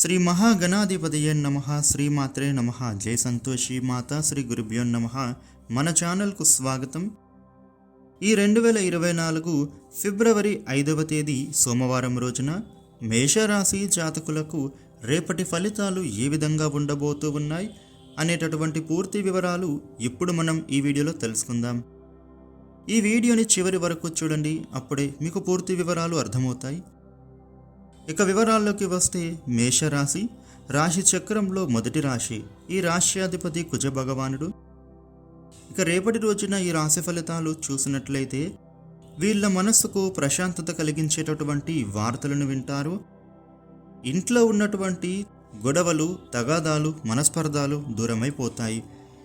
శ్రీ మహాగణాధిపతయ నమ శ్రీమాత్రే నమ. జయ సంతోషి మాత శ్రీ గురుభ్యో నమ. మన ఛానల్కు స్వాగతం. ఈ రెండు వేల ఇరవై నాలుగు ఫిబ్రవరి ఐదవ తేదీ సోమవారం రోజున మేషరాశి జాతకులకు రేపటి ఫలితాలు ఏ విధంగా ఉండబోతూ ఉన్నాయి అనేటటువంటి పూర్తి వివరాలు ఇప్పుడు మనం ఈ వీడియోలో తెలుసుకుందాం. ఈ వీడియోని చివరి వరకు చూడండి అప్పుడే మీకు పూర్తి వివరాలు అర్థమవుతాయి. ఇక వివరాల్లోకి వస్తే మేషరాశి రాశి చక్రంలో మొదటి రాశి ఈ రాశ్యాధిపతి కుజ భగవానుడు. ఇక రేపటి రోజున ఈ రాశి ఫలితాలు చూసినట్లయితే వీళ్ళ మనస్సుకు ప్రశాంతత కలిగించేటటువంటి వార్తలను వింటారు. ఇంట్లో ఉన్నటువంటి గొడవలు తగాదాలు మనస్పర్ధాలు దూరమైపోతాయి.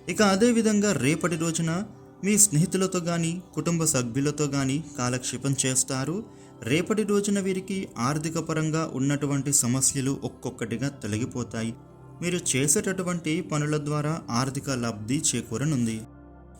ఇక అదేవిధంగా రేపటి రోజున మీ స్నేహితులతో కానీ కుటుంబ సభ్యులతో కానీ కాలక్షేపం చేస్తారు. రేపటి రోజున వీరికి ఆర్థిక పరంగా ఉన్నటువంటి సమస్యలు ఒక్కొక్కటిగా తొలగిపోతాయి. మీరు చేసేటటువంటి పనుల ద్వారా ఆర్థిక లబ్ధి చేకూరనుంది.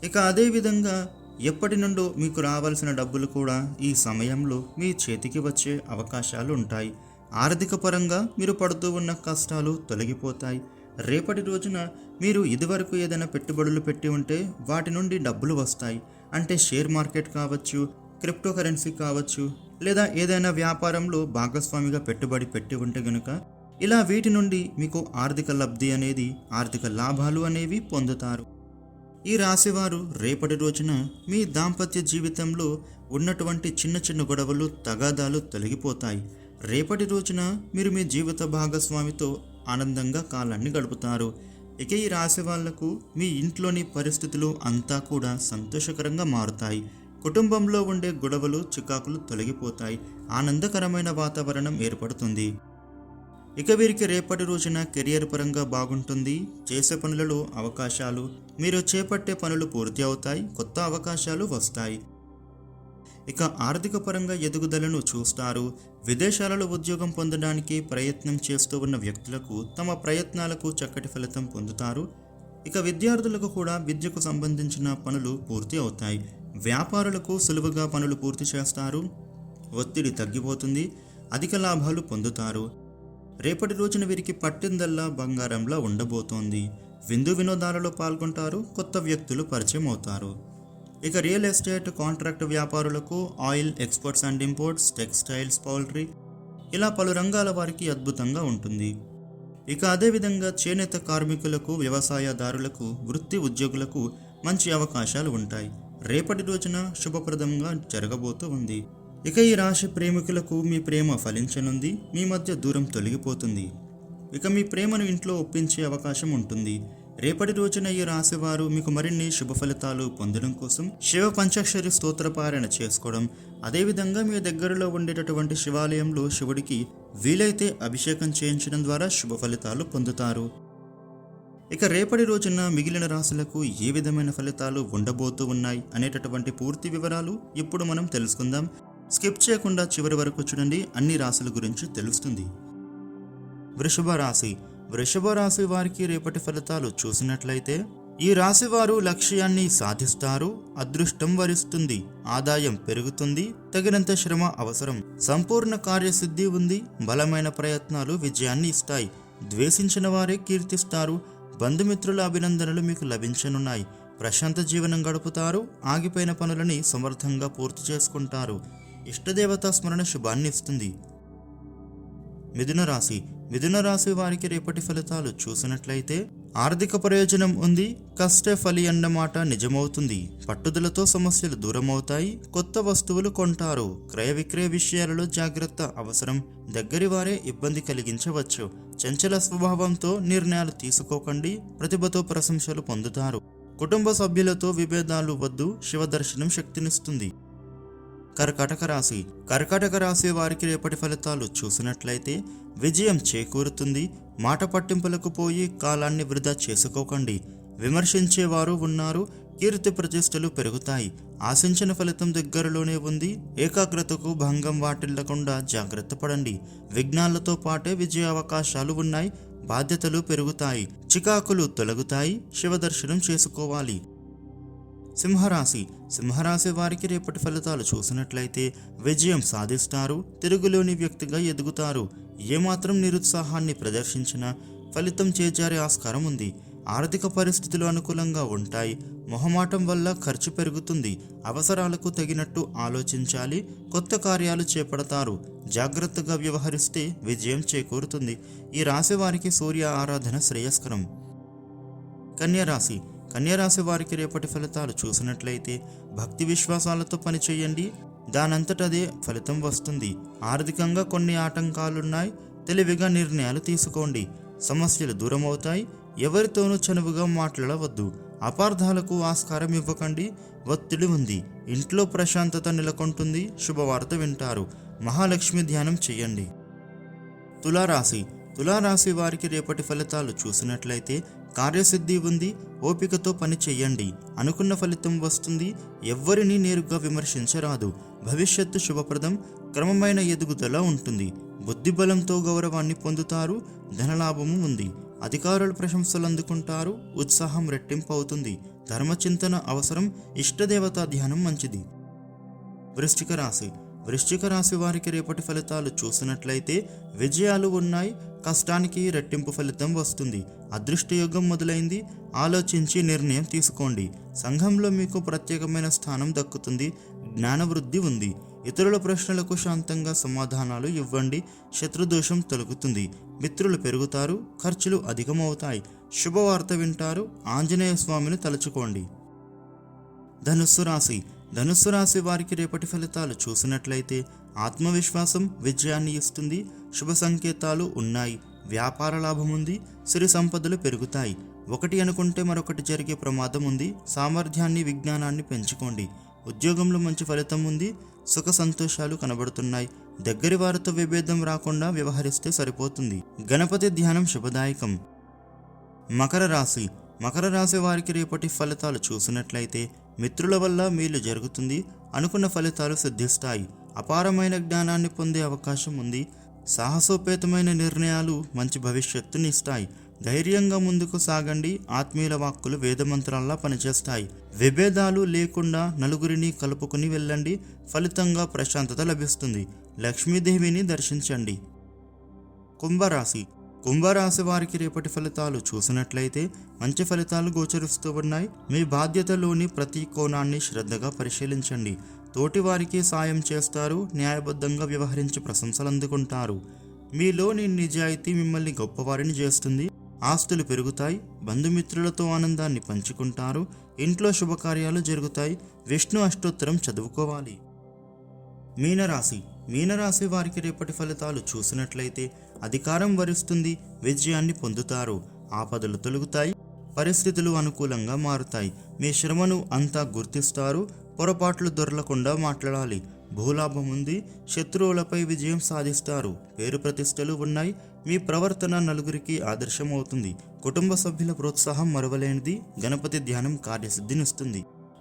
ఇక అదేవిధంగా ఎప్పటి నుండో మీకు రావాల్సిన డబ్బులు కూడా ఈ సమయంలో మీ చేతికి వచ్చే అవకాశాలు ఉంటాయి. ఆర్థిక పరంగా మీరు పడుతూ ఉన్న కష్టాలు తొలగిపోతాయి. రేపటి రోజున మీరు ఇదివరకు ఏదైనా పెట్టుబడులు పెట్టి ఉంటే వాటి నుండి డబ్బులు వస్తాయి. అంటే షేర్ మార్కెట్ కావచ్చు క్రిప్టో కరెన్సీ కావచ్చు లేదా ఏదైనా వ్యాపారంలో భాగస్వామిగా పెట్టుబడి పెట్టి ఉంటే గనుక ఇలా వీటి నుండి మీకు ఆర్థిక లబ్ధి అనేది ఆర్థిక లాభాలు అనేవి పొందుతారు. ఈ రాశివారు రేపటి రోజున మీ దాంపత్య జీవితంలో ఉన్నటువంటి చిన్న చిన్న గొడవలు తగాదాలు తొలగిపోతాయి. రేపటి రోజున మీరు మీ జీవిత భాగస్వామితో ఆనందంగా కాలాన్ని గడుపుతారు. ఇక ఈ రాశి వాళ్ళకు మీ ఇంట్లోని పరిస్థితులు అంతా కూడా సంతోషకరంగా మారుతాయి. కుటుంబంలో ఉండే గొడవలు చికాకులు తొలగిపోతాయి. ఆనందకరమైన వాతావరణం ఏర్పడుతుంది. ఇక వీరికి రేపటి రోజున కెరియర్ పరంగా బాగుంటుంది. చేసే పనులలో అవకాశాలు మీరు చేపట్టే పనులు పూర్తి అవుతాయి కొత్త అవకాశాలు వస్తాయి. ఇక ఆర్థిక పరంగా ఎదుగుదలను చూస్తారు. విదేశాలలో ఉద్యోగం పొందడానికి ప్రయత్నం చేస్తూ ఉన్న వ్యక్తులకు తమ ప్రయత్నాలకు చక్కటి ఫలితం పొందుతారు. ఇక విద్యార్థులకు కూడా విద్యకు సంబంధించిన పనులు పూర్తి అవుతాయి. వ్యాపారులకు సులువుగా పనులు పూర్తి చేస్తారు. ఒత్తిడి తగ్గిపోతుంది. అధిక లాభాలు పొందుతారు. రేపటి రోజున వీరికి పట్టిందల్లా బంగారంలా ఉండబోతోంది. విందు వినోదాలలో పాల్గొంటారు. కొత్త వ్యక్తులు పరిచయం అవుతారు. ఇక రియల్ ఎస్టేట్ కాంట్రాక్ట్ వ్యాపారులకు oil exports and imports textiles poultry ఇలా పలు రంగాల వారికి అద్భుతంగా ఉంటుంది. ఇక అదేవిధంగా చేనేత కార్మికులకు వ్యవసాయదారులకు వృత్తి ఉద్యోగులకు మంచి అవకాశాలు ఉంటాయి. రేపటి రోజున శుభప్రదంగా జరగబోతూ ఉంది. ఇక ఈ రాశి ప్రేమికులకు మీ ప్రేమ ఫలించనుంది మీ మధ్య దూరం తొలగిపోతుంది. ఇక మీ ప్రేమను ఇంట్లో ఒప్పించే అవకాశం ఉంటుంది. రేపటి రోజున ఈ రాశివారు మీకు మరిన్ని శుభ ఫలితాలు పొందడం కోసం శివ పంచాక్షరి స్తోత్రపారాయణ చేసుకోవడం అదేవిధంగా మీ దగ్గరలో ఉండేటటువంటి శివాలయంలో శివుడికి వీలైతే అభిషేకం చేయించడం ద్వారా శుభ ఫలితాలు పొందుతారు. ఇక రేపటి రోజున మిగిలిన రాశులకు ఏ విధమైన ఫలితాలు ఉండబోతూ ఉన్నాయి అనేటటువంటి పూర్తి వివరాలు ఇప్పుడు మనం తెలుసుకుందాం. స్కిప్ చేయకుండా చివరి వరకు చూడండి అన్ని రాశుల గురించి తెలుస్తుంది. వృషభ రాశి. వృషభ రాశి వారికి రేపటి ఫలితాలు చూసినట్లయితే ఈ రాశి వారు లక్ష్యాన్ని సాధిస్తారు అదృష్టం వరిస్తుంది ఆదాయం పెరుగుతుంది తగినంత శ్రమ అవసరం సంపూర్ణ కార్యసిద్ధి ఉంది బలమైన ప్రయత్నాలు విజయాన్ని ఇస్తాయి ద్వేషించిన వారే కీర్తిస్తారు బంధుమిత్రుల అభినందనలు మీకు లభించనున్నాయి. ప్రశాంత జీవనం గడుపుతారు ఆగిపోయిన పనులని సమర్థంగా పూర్తి చేసుకుంటారు. ఇష్టదేవతా స్మరణ శుభాన్ని ఇస్తుంది. మిథున రాశి మిథున రాశి వారికి రేపటి ఫలితాలు చూసినట్లయితే ఆర్థిక ప్రయోజనం ఉంది కష్టే ఫలి అన్నమాట నిజమవుతుంది. పట్టుదలతో సమస్యలు దూరమవుతాయి కొత్త వస్తువులు కొంటారు. క్రయ విక్రయ విషయాలలో జాగ్రత్త అవసరం. దగ్గరి వారే ఇబ్బంది కలిగించవచ్చు. చంచల స్వభావంతో నిర్ణయాలు తీసుకోకండి ప్రతిభతో ప్రశంసలు పొందుతారు. కుటుంబ సభ్యులతో విభేదాలు వద్దు శివ దర్శనం శక్తినిస్తుంది. కర్కాటక రాశి. కర్కాటక రాశి వారికి రేపటి ఫలితాలు చూసినట్లయితే విజయం చేకూరుతుంది. మాట పట్టింపులకు పోయి కాలాన్ని వృధా చేసుకోకండి. విమర్శించేవారు ఉన్నారు కీర్తి ప్రతిష్టలు పెరుగుతాయి. ఆశించిన ఫలితం దగ్గరలోనే ఉంది. ఏకాగ్రతకు భంగం వాటిల్లకుండా జాగ్రత్త పడండి. విఘ్నాలతో పాటే విజయ అవకాశాలు ఉన్నాయి బాధ్యతలు పెరుగుతాయి చికాకులు తొలగుతాయి శివదర్శనం చేసుకోవాలి. సింహరాశి. సింహరాశి వారికి రేపటి ఫలితాలు చూసినట్లయితే విజయం సాధిస్తారు తిరుగులోని వ్యక్తిగా ఎదుగుతారు. ఏమాత్రం నిరుత్సాహాన్ని ప్రదర్శించినా ఫలితం చేజారే ఆస్కారం ఉంది. ఆర్థిక పరిస్థితులు అనుకూలంగా ఉంటాయి. మొహమాటం వల్ల ఖర్చు పెరుగుతుంది. అవసరాలకు తగినట్టు ఆలోచించాలి. కొత్త కార్యాలు చేపడతారు. జాగ్రత్తగా వ్యవహరిస్తే విజయం చేకూరుతుంది. ఈ రాశి వారికి సూర్య ఆరాధన శ్రేయస్కరం. కన్యరాశి కన్యరాశి వారికి రేపటి ఫలితాలు చూసినట్లయితే భక్తి విశ్వాసాలతో పనిచేయండి. దానంతటదే ఫలితం వస్తుంది. ఆర్థికంగా కొన్ని ఆటంకాలున్నాయి. తెలివిగా నిర్ణయాలు తీసుకోండి. సమస్యలు దూరం అవుతాయి ఎవరితోనూ చనువుగా మాట్లాడవద్దు. అపార్థాలకు ఆస్కారం ఇవ్వకండి. ఒత్తిడి ఉంది. ఇంట్లో ప్రశాంతత నెలకొంటుంది. శుభవార్త వింటారు. మహాలక్ష్మి ధ్యానం చేయండి. తులారాశి. తులారాశి వారికి రేపటి ఫలితాలు చూసినట్లయితే కార్యసిద్ధి ఉంది ఓపికతో పని చేయండి అనుకున్న ఫలితం వస్తుంది ఎవ్వరిని నేరుగా విమర్శించరాదు. భవిష్యత్తు శుభప్రదం క్రమమైన ఎదుగుదల ఉంటుంది. బుద్ధిబలంతో గౌరవాన్ని పొందుతారు ధనలాభము ఉంది. అధికారుల ప్రశంసలు అందుకుంటారు ఉత్సాహం రెట్టింపు అవుతుంది ధర్మచింతన అవసరం ఇష్టదేవతా ధ్యానం మంచిది. వృశ్చిక రాశి వృశ్చిక రాశి వారికి రేపటి ఫలితాలు చూసినట్లయితే విజయాలు ఉన్నాయి కష్టానికి రెట్టింపు ఫలితం వస్తుంది. అదృష్టయోగం మొదలైంది ఆలోచించి నిర్ణయం తీసుకోండి. సంఘంలో మీకు ప్రత్యేకమైన స్థానం దక్కుతుంది జ్ఞానవృద్ధి ఉంది. ఇతరుల ప్రశ్నలకు శాంతంగా సమాధానాలు ఇవ్వండి శత్రుదోషం తొలగుతుంది. మిత్రులు పెరుగుతారు ఖర్చులు అధికమవుతాయి. శుభవార్త వింటారు ఆంజనేయ స్వామిని తలుచుకోండి. ధనుస్సు రాశి ధనుస్సు రాశి వారికి రేపటి ఫలితాలు చూసినట్లయితే ఆత్మవిశ్వాసం విజయాన్ని ఇస్తుంది శుభ సంకేతాలు ఉన్నాయి వ్యాపార లాభం ఉంది సిరి సంపదలు పెరుగుతాయి. ఒకటి అనుకుంటే మరొకటి జరిగే ప్రమాదం ఉంది సామర్థ్యాన్ని విజ్ఞానాన్ని పెంచుకోండి. ఉద్యోగంలో మంచి ఫలితం ఉంది సుఖ సంతోషాలు కనబడుతున్నాయి. దగ్గరి వారితో విభేదం రాకుండా వ్యవహరిస్తే సరిపోతుంది. గణపతి ధ్యానం శుభదాయకం. మకర రాశి. మకర రాశి వారికి రేపటి ఫలితాలు చూసినట్లయితే మిత్రుల వల్ల మేలు జరుగుతుంది అనుకున్న ఫలితాలు సిద్ధిస్తాయి. అపారమైన జ్ఞానాన్ని పొందే అవకాశం ఉంది. సాహసోపేతమైన నిర్ణయాలు మంచి భవిష్యత్తుని ఇస్తాయి. ధైర్యంగా ముందుకు సాగండి. ఆత్మీయుల వాక్కులు వేదమంత్రాల్లా పనిచేస్తాయి. విభేదాలు లేకుండా నలుగురిని కలుపుకుని వెళ్ళండి. ఫలితంగా ప్రశాంతత లభిస్తుంది. లక్ష్మీదేవిని దర్శించండి. కుంభరాశి కుంభరాశి వారికి రేపటి ఫలితాలు చూసినట్లయితే మంచి ఫలితాలు గోచరిస్తూ ఉన్నాయి. మీ బాధ్యతలోని ప్రతి కోణాన్ని శ్రద్ధగా పరిశీలించండి. తోటి వారికి సాయం చేస్తారు. న్యాయబద్ధంగా వ్యవహరించి ప్రశంసలు అందుకుంటారు. మీలోని నిజాయితీ మిమ్మల్ని గొప్పవారిని చేస్తుంది. ఆస్తులు పెరుగుతాయి. బంధుమిత్రులతో ఆనందాన్ని పంచుకుంటారు. ఇంట్లో శుభకార్యాలు జరుగుతాయి. విష్ణు అష్టోత్తరం చదువుకోవాలి. మీనరాశి మీనరాశి వారికి రేపటి ఫలితాలు చూసినట్లయితే అధికారం వరిస్తుంది విజయాన్ని పొందుతారు. ఆపదలు తొలుగుతాయి పరిస్థితులు అనుకూలంగా మారుతాయి. మీ శ్రమను అంతా గుర్తిస్తారు పొరపాట్లు దొరలకుండా మాట్లాడాలి. భూలాభం ఉంది శత్రువులపై విజయం సాధిస్తారు. పేరు ప్రతిష్టలు ఉన్నాయి మీ ప్రవర్తన నలుగురికి ఆదర్శం అవుతుంది కుటుంబ సభ్యుల ప్రోత్సాహం మరవలేనిది గణపతి ధ్యానం కార్యసిద్ధినిస్తుంది